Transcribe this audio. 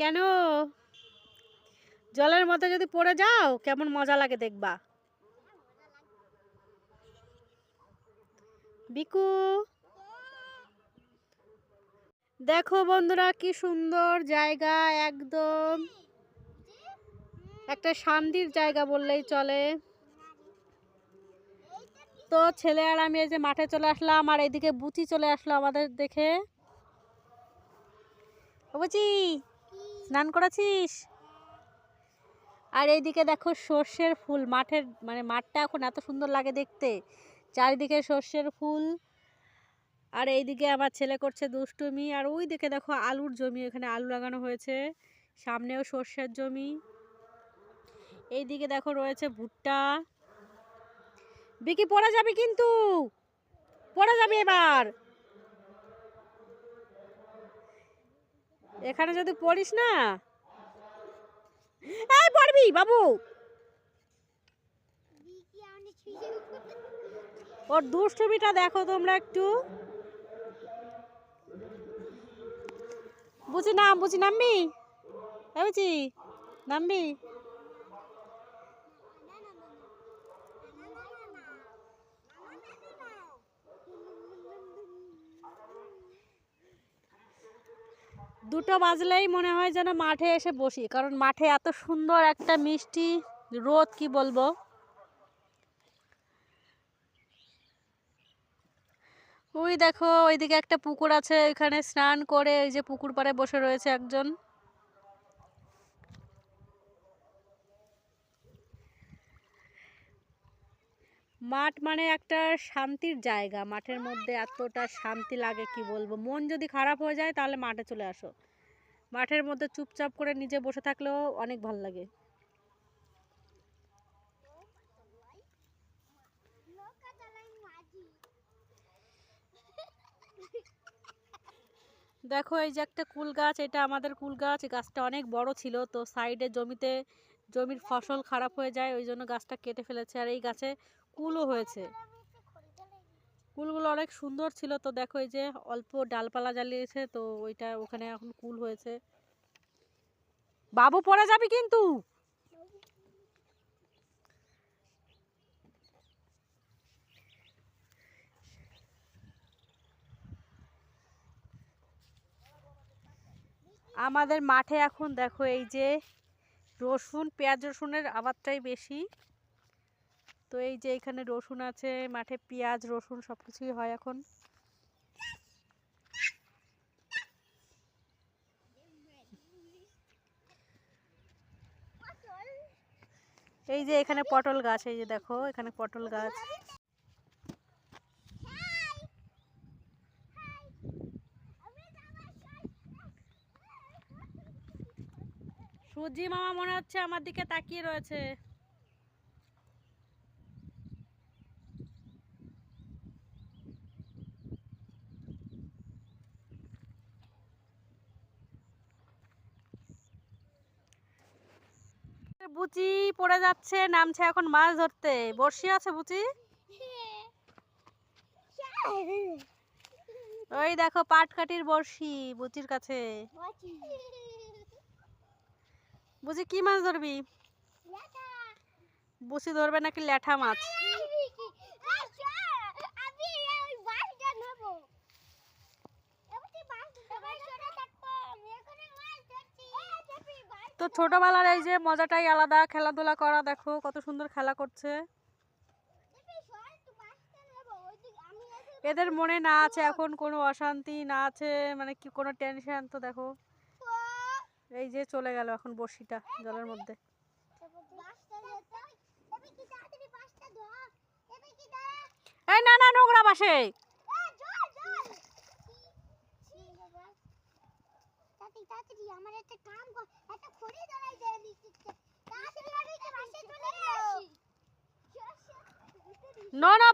কেন? জলের মধ্যে যদি পড়ে যাও, কেমন মজা লাগে দেখবা। বিকু। দেখো বন্ধুরা কি সুন্দর জায়গা, একদম। একটা শান্তির জায়গা বললেই চলে। তো ছেলে আর আমি এই যে মাঠে চলে আসলাম, আর এইদিকে বুচি চলে আসলো আমাদের দেখে। বুচি। স্নান করেছিস? আর এইদিকে দেখো সর্ষের ফুল, মাঠের মানে মাঠটা এখন এত সুন্দর লাগে দেখতে। চারিদিকে সর্ষের ফুল। আর এইদিকে আমার ছেলে করছে দুষ্টুমি। আর ওই দিকে দেখো আলুর জমি, এখানে আলু লাগানো হয়েছে। সামনেও সর্ষের জমি। এইদিকে দেখো রয়েছে ভুট্টা। বিকি, পড়ে যাবে কিন্তু। পড়ে যাবে এবার। এখানে যদি পড়িস না। এই পড়বি বাবু। ওর দুষ্টুমিটা দেখো তোমরা একটু। বুঝি নাম বুঝি নামবি? বুঝি, নামবি? দুটো বাজলেই মনে হয় যেন মাঠে এসে বসি, কারণ মাঠে এত সুন্দর একটা মিষ্টি রোদ, কি বলব? ওই দেখো, ওইদিকে একটা পুকুর আছে, ওইখানে স্নান করে ওই যে পুকুর পাড়ে বসে রয়েছে একজন। মাঠ মানে একটা শান্তির জায়গা। মাঠের মধ্যে এতটা শান্তি লাগে, কি বলব? মন যদি খারাপ হয়ে যায়, তাহলে মাঠে চলে আসো। মাঠের মধ্যে চুপচাপ করে নিজে বসে থাকলেও অনেক ভালো লাগে। দেখো, এই যে একটা কুল গাছ, এটা আমাদের কুল গাছ। গাছটা অনেক বড় ছিল, তো সাইডে জমিতে জমির ফসল খারাপ হয়ে যায়, ওই জন্য গাছটা কেটে ফেলেছে। আর এই গাছে কুলও হয়েছে। কুলগুলো অনেক সুন্দর ছিল তো দেখো, এই যে অল্প ডালপালা জ্বালিয়েছে তো ওইটা ওখানে এখন কুল হয়েছে। বাবু পড়ে যাবি কিন্তু। আমাদের মাঠে এখন দেখো, এই যে রসুন, পেঁয়াজ রসুনের আবাদটাই বেশি। তো এই যে এখানে রসুন আছে, মাঠে পেঁয়াজ, রসুন সব কিছুই হয় এখন। এই যে এখানে পটল গাছ, এই যে দেখো, এখানে পটল গাছ। সুজি মামা মনে হচ্ছে আমার দিকে তাকিয়ে রয়েছে। বুচি পড়ে যাচ্ছে নামছে এখন মাছ ধরতে। বর্ষি আছে বুচি? ওই দেখো পাটকাঠির বর্ষি বুচির কাছে। বুঝি কি মাছ ধরবি? বুচি ধরবে নাকি ল্যাঠা মাছ? তো ছোটবেলার এই যে মজাটাই আলাদা খেলাধুলা করা দেখো কত সুন্দর খেলা করছে। এদের মনে না আছে এখন কোনো অশান্তি না আছে মানে কি কোনো টেনশন তো দেখো। এই যে চলে গেল এখন বড়শিটা জলের মধ্যে। এই না না, নোংরা বাসে। না না